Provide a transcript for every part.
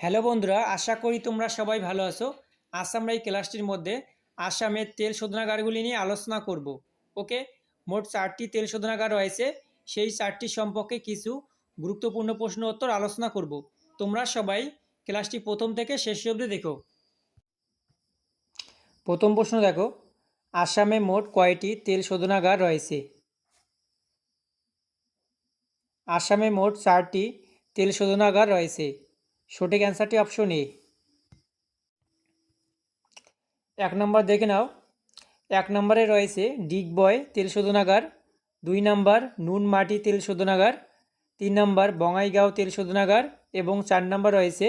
Hello বন্ধুরা, আশা করি তোমরা সবাই ভালো আছো। আজ আমরা এই ক্লাসটির মধ্যে আসামের তেল শোধনাগারগুলি নিয়ে আলোচনা করব, ওকে? মোট চারটি তেল শোধনাগার রয়েছে, সেই চারটি সম্পর্কে কিছু গুরুত্বপূর্ণ প্রশ্ন উত্তর আলোচনা করব। তোমরা সবাই ক্লাসটি প্রথম থেকে শেষ অবধি দেখো। প্রথম প্রশ্ন দেখো, আসামে মোট কয়টি তেল শোধনাগার রয়েছে? আসামে মোট চারটি তেল শোধনাগার রয়েছে। সঠিক অ্যান্সারটি অপশন এ এক নম্বর দেখে নাও। এক নম্বরে রয়েছে ডিগবয় তেল শোধনাগার। দুই নম্বর নুন মাটি, তেল শোধনাগার। তিন নম্বর বঙাইগাঁও, তেল শোধনাগার। এবং চার নম্বর রয়েছে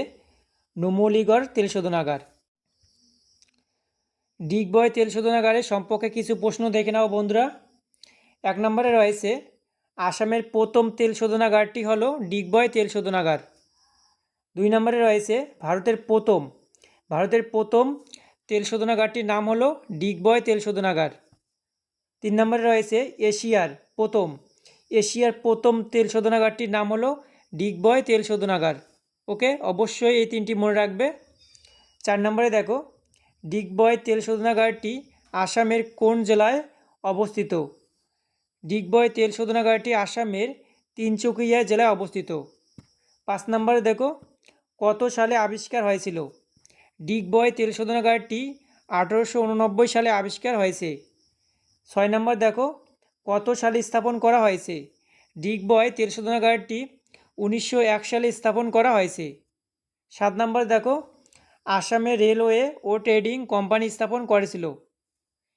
নুমলিগড়, তেল শোধনাগার। ডিগবয় তেল শোধনাগারের সম্পর্কে কিছু প্রশ্ন দেখে নাও বন্ধুরা। এক নম্বরে রয়েছে, আসামের প্রথম তেল শোধনাগারটি হলো ডিগবয় তেল শোধনাগার। দুই নম্বরে রয়েছে ভারতের প্রথম। ভারতের প্রথম তেল শোধনাগারটির নাম হলো ডিগবয় তেল শোধনাগার। তিন নম্বরে রয়েছে এশিয়ার প্রথম। এশিয়ার প্রথম তেল শোধনাগারটির নাম হলো ডিগবয় তেল শোধনাগার। ওকে? অবশ্যই এই তিনটি মনে রাখবে। চার নম্বরে দেখো, ডিগবয় তেল শোধনাগারটি আসামের কোন জেলায় অবস্থিত? ডিগবয় তেল শোধনাগারটি আসামের তিনচুকিয়া জেলায় অবস্থিত। পাঁচ নম্বরে দেখো কত সালে আবিষ্কার হয়েছিল? ডিগবয় তেল শোধনাগারটি আঠেরোশো উননব্বই সালে আবিষ্কার হয়েছে। ছয় নম্বর দেখো, কত সালে স্থাপন করা হয়েছে? ডিগবয় তেল শোধনাগারটি উনিশশো এক সালে স্থাপন করা হয়েছে। সাত নম্বর দেখো, আসামে রেলওয়ে ও ট্রেডিং কোম্পানি স্থাপন করেছিল।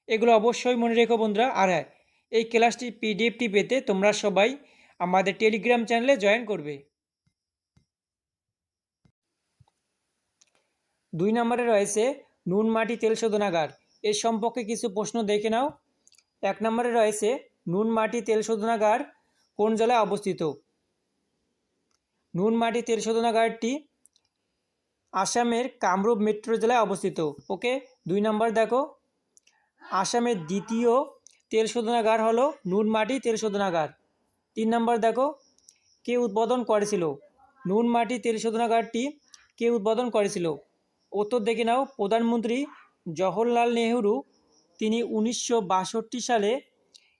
এগুলো অবশ্যই মনে রেখো বন্ধুরা। আর হ্যাঁ এই ক্লাসটি পিডিএফটি পেতে তোমরা সবাই আমাদের টেলিগ্রাম চ্যানেলে জয়েন করবে। দুই নম্বরে রয়েছে নুন, মাটি, তেল, শোধনাগার। এর সম্পর্কে কিছু প্রশ্ন দেখে নাও। এক নম্বরে রয়েছে নুন, মাটি, তেল, শোধনাগার কোন জেলায় অবস্থিত? নুন, মাটি, তেল, শোধনাগারটি আসামের কামরূপ মেট্রো জেলায় অবস্থিত। ওকে, দুই নম্বর দেখো। আসামের দ্বিতীয় তেল শোধনাগার হলো নুন, মাটি, তেল, শোধনাগার। তিন নম্বর দেখো, কে উদ্বোধন করেছিল? নুন, মাটি, তেল, শোধনাগারটি কে উদ্বোধন করেছিল? উত্তর দেখে নাও। প্রধানমন্ত্রী জওহরলাল নেহরু, তিনি উনিশশো বাষট্টি সালে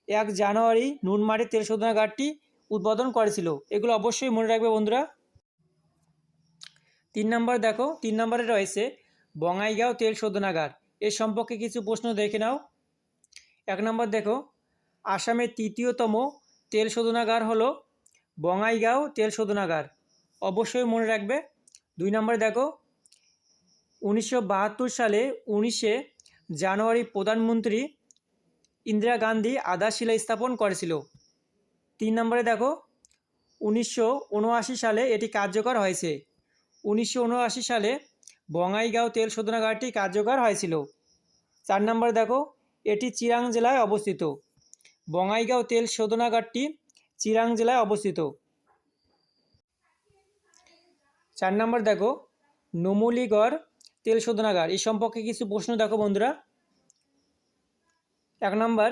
এক জানুয়ারি নুনমাটি তেল শোধনাগারটি উদ্বোধন করেছিল। এগুলো অবশ্যই মনে রাখবে বন্ধুরা। তিন নম্বর দেখো, তিন নম্বরে রয়েছে বঙাইগাঁও তেল শোধনাগার। এর সম্পর্কে কিছু প্রশ্ন দেখে নাও। এক নম্বর দেখো, আসামের তৃতীয়তম তেল শোধনাগার হলো বঙাইগাঁও তেল শোধনাগার। অবশ্যই মনে রাখবে। দুই নম্বরে দেখো উনিশশো বাহাত্তর সালে উনিশে জানুয়ারি প্রধানমন্ত্রী ইন্দিরা গান্ধী আধারশিলা স্থাপন করেছিল। তিন নম্বরে দেখো, উনিশশো উনআশি সালে এটি কার্যকর হয়েছে। উনিশশো উনআশি সালে বঙাইগাঁও তেল শোধনাগারটি কার্যকর হয়েছিল। চার নম্বরে দেখো, এটি চিরাং জেলায় অবস্থিত। বঙাইগাঁও তেল শোধনাগারটি চিরাং জেলায় অবস্থিত। চার নম্বর দেখো, নুমলিগড় তেল শোধনাগার। এই সম্পর্কে কিছু প্রশ্ন দেখো বন্ধুরা। এক নম্বর,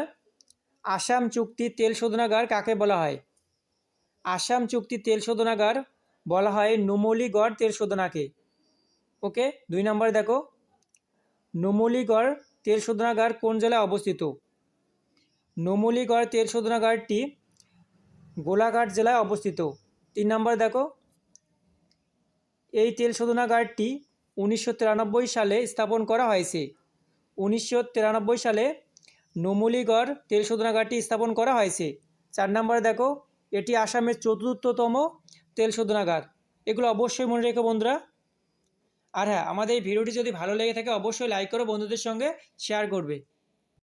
আসাম চুক্তি তেল শোধনাগার কাকে বলা হয়? আসাম চুক্তি তেল শোধনাগার বলা হয় নুমলিগড় তেল শোধনাকে। ওকে, দুই নম্বর দেখো। নুমলিগড় তেল শোধনাগার কোন জেলায় অবস্থিত? নুমলিগড় তেল শোধনাগারটি গোলাঘাট জেলায় অবস্থিত। তিন নম্বর দেখো। এই তেল শোধনাগারটি উনিশশো তিরানব্বই সালে স্থাপন করা হয়েছে। উনিশশো তিরানব্বই সালে নমুলিগড় তেল শোধনাগারটি স্থাপন করা হয়েছে। চার নম্বরে দেখো, এটি আসামের চতুর্থতম তেল শোধনাগার এগুলো অবশ্যই মনে রেখো বন্ধুরা। আর হ্যাঁ আমাদের এই ভিডিওটি যদি ভালো লেগে থাকে, অবশ্যই লাইক করো বন্ধুদের সঙ্গে শেয়ার করবে।